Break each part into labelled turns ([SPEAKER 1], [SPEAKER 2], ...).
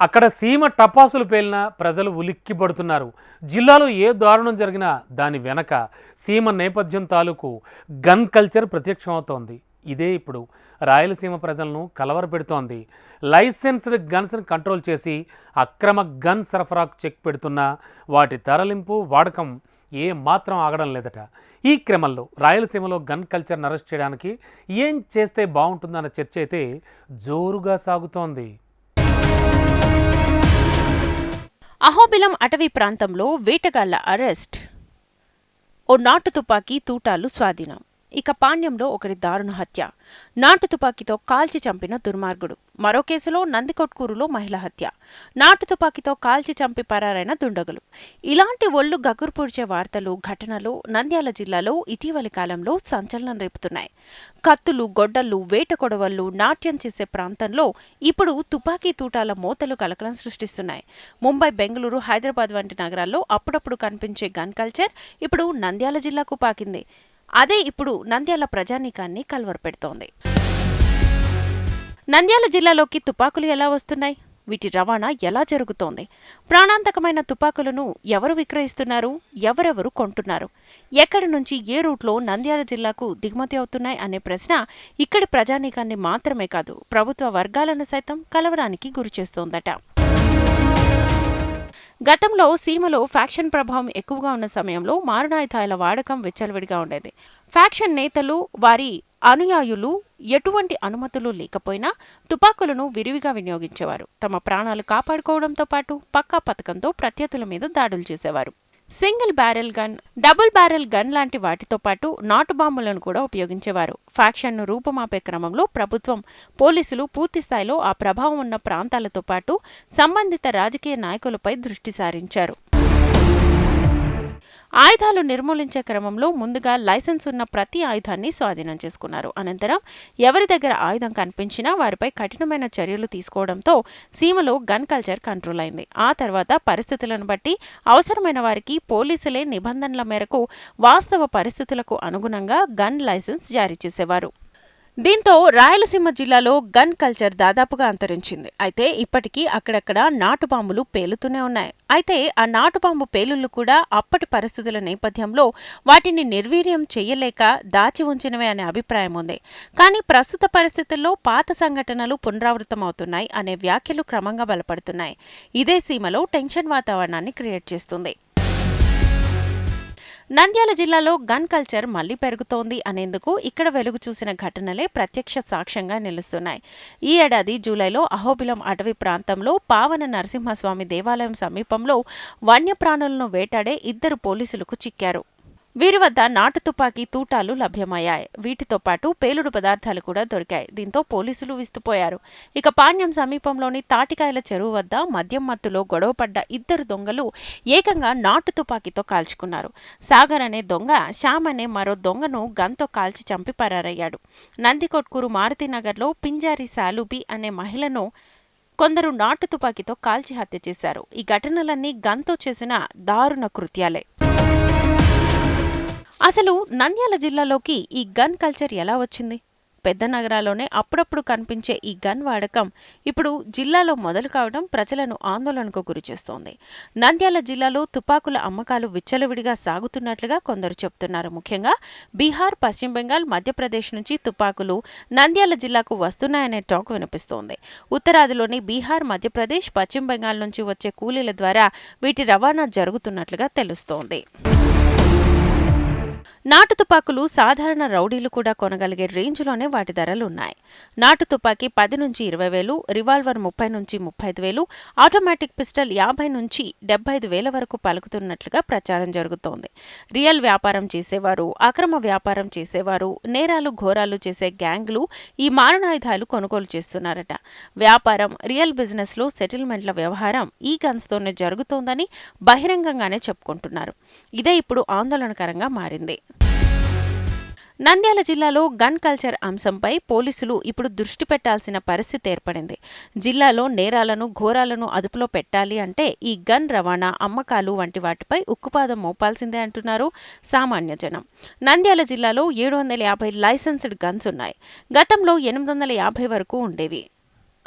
[SPEAKER 1] అక్కడ సీమ టపాసులు పేలిన ప్రజలు ఉలిక్కిపడుతున్నారు. జిల్లాలో ఏ దారుణం జరిగినా దాని వెనక సీమ నేపథ్యం తాలూకు గన్ కల్చర్ ప్రత్యక్షమవుతోంది. ఇదే ఇప్పుడు రాయలసీమ ప్రజలను కలవరపెడుతోంది. లైసెన్స్డ్ గన్స్ని కంట్రోల్ చేసి అక్రమ గన్ సరఫరాకు చెక్ పెడుతున్నా వాటి తరలింపు వాడకం ఏ మాత్రం ఆగడం లేదట. ఈ క్రమంలో రాయలసీమలో గన్ కల్చర్ని అరెస్ట్ చేయడానికి ఏం చేస్తే బాగుంటుందన్న చర్చ అయితే జోరుగా సాగుతోంది.
[SPEAKER 2] అహోబిలం అటవీ ప్రాంతంలో వేటగాళ్ళ అరెస్ట్. ఓ నాటు తుపాకీ తూటాలు స్వాధీనం. ఇక పాణ్యంలో ఒకరి దారుణ హత్య. నాటు తుపాకీతో కాల్చి చంపిన దుర్మార్గుడు. మరో కేసులో నందికొట్కూరులో మహిళ హత్య. నాటు తుపాకీతో కాల్చి చంపి పరారైన దుండగులు. ఇలాంటి ఒళ్ళు గగుర్పూడ్చే వార్తలు ఘటనలు నంద్యాల జిల్లాలో ఇటీవలి కాలంలో సంచలనం రేపుతున్నాయి. కత్తులు గొడ్డళ్ళు వేట కొడవళ్ళు నాట్యం చేసే ప్రాంతంలో ఇప్పుడు తుపాకీ తూటాల మోతలు కలకలం సృష్టిస్తున్నాయి. ముంబై బెంగళూరు హైదరాబాద్ వంటి నగరాల్లో అప్పుడప్పుడు కనిపించే గన్ కల్చర్ ఇప్పుడు నంద్యాల జిల్లాకు పాకింది. అదే ఇప్పుడు నంద్యాల ప్రజానీకాన్ని కలవరపెడుతోంది. నంద్యాల జిల్లాలోకి తుపాకులు ఎలా వస్తున్నాయి? వీటి రవాణా ఎలా జరుగుతోంది? ప్రాణాంతకమైన తుపాకులను ఎవరు విక్రయిస్తున్నారు? ఎవరెవరు కొంటున్నారు? ఎక్కడి నుంచి ఏ రూట్లో నంద్యాల జిల్లాకు దిగుమతి అవుతున్నాయి అనే ప్రశ్న ఇక్కడి ప్రజానీకాన్ని మాత్రమే కాదు ప్రభుత్వ వర్గాలను సైతం కలవరానికి గురిచేస్తోందట. గతంలో సీమలో ఫ్యాక్షన్ ప్రభావం ఎక్కువగా ఉన్న సమయంలో మారణాయుధాల వాడకం విచ్చలవిడిగా ఉండేది. ఫ్యాక్షన్ నేతలు వారి అనుయాయులు ఎటువంటి అనుమతులు లేకపోయినా తుపాకులను విరివిగా వినియోగించేవారు. తమ ప్రాణాలు కాపాడుకోవడంతో పాటు పక్కా పథకంతో ప్రత్యర్థుల మీద దాడులు చేసేవారు. Single barrel gun double barrel gun లాంటి వాటితో పాటు నాటు బాంబులను కూడా ఉపయోగించేవారు. ఫ్యాక్షన్ను రూపుమాపే క్రమంలో ప్రభుత్వం పోలీసులు పూర్తి స్థాయిలో ఆ ప్రభావం ఉన్న ప్రాంతాలతో పాటు సంబంధిత రాజకీయ నాయకులపై దృష్టి సారించారు. ఆయుధాలు నిర్మూలించే క్రమంలో ముందుగా లైసెన్స్ ఉన్న ప్రతి ఆయుధాన్ని స్వాధీనం చేసుకున్నారు. అనంతరం ఎవరి దగ్గర ఆయుధం కనిపించినా వారిపై కఠినమైన చర్యలు తీసుకోవడంతో సీమలో గన్ కల్చర్ కంట్రోల్ అయింది. ఆ తర్వాత పరిస్థితులను బట్టి అవసరమైన వారికి పోలీసులే నిబంధనల మేరకు వాస్తవ పరిస్థితులకు అనుగుణంగా గన్ లైసెన్స్ జారీ చేసేవారు. దీంతో రాయలసీమ జిల్లాలో గన్ కల్చర్ దాదాపుగా అంతరించింది. అయితే ఇప్పటికీ అక్కడక్కడ నాటుబాంబులు పేలుతూనే ఉన్నాయి. అయితే ఆ నాటుబాంబు పేలుళ్ళు కూడా అప్పటి పరిస్థితుల నేపథ్యంలో వాటిని నిర్వీర్యం చేయలేక దాచి ఉంచినవే అనే అభిప్రాయం ఉంది. కానీ ప్రస్తుత పరిస్థితుల్లో పాత సంఘటనలు పునరావృతమవుతున్నాయి అనే వ్యాఖ్యలు క్రమంగా బలపడుతున్నాయి. ఇదే సీమలో టెన్షన్ వాతావరణాన్ని క్రియేట్ చేస్తుంది. నంద్యాల జిల్లాలో గన్ కల్చర్ మళ్ళీ పెరుగుతోంది అనేందుకు ఇక్కడ వెలుగు చూసిన ఘటనలే ప్రత్యక్ష సాక్ష్యంగా నిలుస్తున్నాయి. ఈ ఏడాది జూలైలో అహోబిలం అటవీ ప్రాంతంలో పావన నరసింహస్వామి దేవాలయం సమీపంలో వన్యప్రాణులను వేటాడే ఇద్దరు పోలీసులకు చిక్కారు. వీరి వద్ద నాటు తుపాకీ తూటాలు లభ్యమయ్యాయి. వీటితో పాటు పేలుడు పదార్థాలు కూడా దొరికాయి. దీంతో పోలీసులు విస్తుపోయారు. ఇక పాణ్యం సమీపంలోని తాటికాయల చెరువు వద్ద మద్యం మత్తులో గొడవపడ్డ ఇద్దరు దొంగలు ఏకంగా నాటు తుపాకీతో కాల్చుకున్నారు. సాగర్ అనే దొంగ శ్యామ్ అనే మరో దొంగను గన్తో కాల్చి చంపి పరారయ్యాడు. నందికొట్కూరు మారుతినగర్లో పింజారి సాలుబి అనే మహిళను కొందరు నాటు తుపాకీతో కాల్చి హత్య చేశారు. ఈ ఘటనలన్నీ గన్తో చేసిన దారుణ కృత్యాలే. అసలు నంద్యాల జిల్లాలోకి ఈ గన్ కల్చర్ ఎలా వచ్చింది? పెద్ద నగరాల్లోనే అప్పుడప్పుడు కనిపించే ఈ గన్ వాడకం ఇప్పుడు జిల్లాలో మొదలు కావడం ప్రజలను ఆందోళనకు గురిచేస్తోంది నంద్యాల జిల్లాలో తుపాకుల అమ్మకాలు విచ్చలవిడిగా సాగుతున్నట్లుగా కొందరు చెబుతున్నారు ముఖ్యంగా బీహార్ పశ్చిమ బెంగాల్ మధ్యప్రదేశ్ నుంచి తుపాకులు నంద్యాల జిల్లాకు వస్తున్నాయనే టాక్ వినిపిస్తోంది. ఉత్తరాదిలోని బీహార్ మధ్యప్రదేశ్ పశ్చిమ బెంగాల్ నుంచి వచ్చే కూలీల ద్వారా వీటి రవాణా జరుగుతున్నట్లుగా తెలుస్తోంది. నాటు తుపాకులు సాధారణ రౌడీలు కూడా కొనగలిగే రేంజ్లోనే వాటి ధరలు ఉన్నాయి. నాటు తుపాకీ పది నుంచి ఇరవై వేలు రివాల్వర్ ముప్పై నుంచి ముప్పై ఐదు వేలు ఆటోమేటిక్ పిస్టల్ యాభై నుంచి డెబ్బై ఐదు వేల వరకు పలుకుతున్నట్లుగా ప్రచారం జరుగుతోంది. రియల్ వ్యాపారం చేసేవారు అక్రమ వ్యాపారం చేసేవారు నేరాలు ఘోరాలు చేసే గ్యాంగ్లు ఈ మారణాయుధాలు కొనుగోలు చేస్తున్నారట. వ్యాపారం రియల్ బిజినెస్లో సెటిల్మెంట్ల వ్యవహారం ఈ గన్స్తోనే జరుగుతోందని బహిరంగంగానే చెప్పుకుంటున్నారు. ఇదే ఇప్పుడు ఆందోళనకరంగా మారింది. నంద్యాల జిల్లాలో గన్ కల్చర్ అంశంపై పోలీసులు ఇప్పుడు దృష్టి పెట్టాల్సిన పరిస్థితి ఏర్పడింది. జిల్లాలో నేరాలను ఘోరాలను అదుపులో పెట్టాలి అంటే ఈ గన్ రవాణా అమ్మకాలు వంటి వాటిపై ఉక్కుపాదం మోపాల్సిందే అంటున్నారు సామాన్య జనం. నంద్యాల జిల్లాలో ఏడు వందల యాభై లైసెన్స్డ్ గన్స్ ఉన్నాయి. గతంలో ఎనిమిది వందల యాభై వరకు ఉండేవి.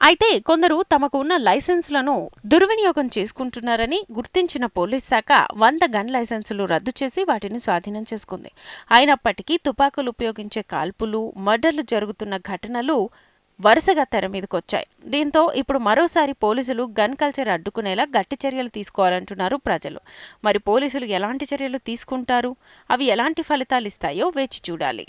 [SPEAKER 2] అయితే కొందరు తమకు ఉన్న లైసెన్సులను దుర్వినియోగం చేసుకుంటున్నారని గుర్తించిన పోలీస్ శాఖ వంద గన్ లైసెన్సులు రద్దు చేసి వాటిని స్వాధీనం చేసుకుంది. అయినప్పటికీ తుపాకులు ఉపయోగించే కాల్పులు మర్డర్లు జరుగుతున్న ఘటనలు వరుసగా తెర మీదకొచ్చాయి. దీంతో ఇప్పుడు మరోసారి పోలీసులు గన్ కల్చర్ అడ్డుకునేలా గట్టి చర్యలు తీసుకోవాలంటున్నారు ప్రజలు. మరి పోలీసులు ఎలాంటి చర్యలు తీసుకుంటారు? అవి ఎలాంటి ఫలితాలు ఇస్తాయో వేచి చూడాలి.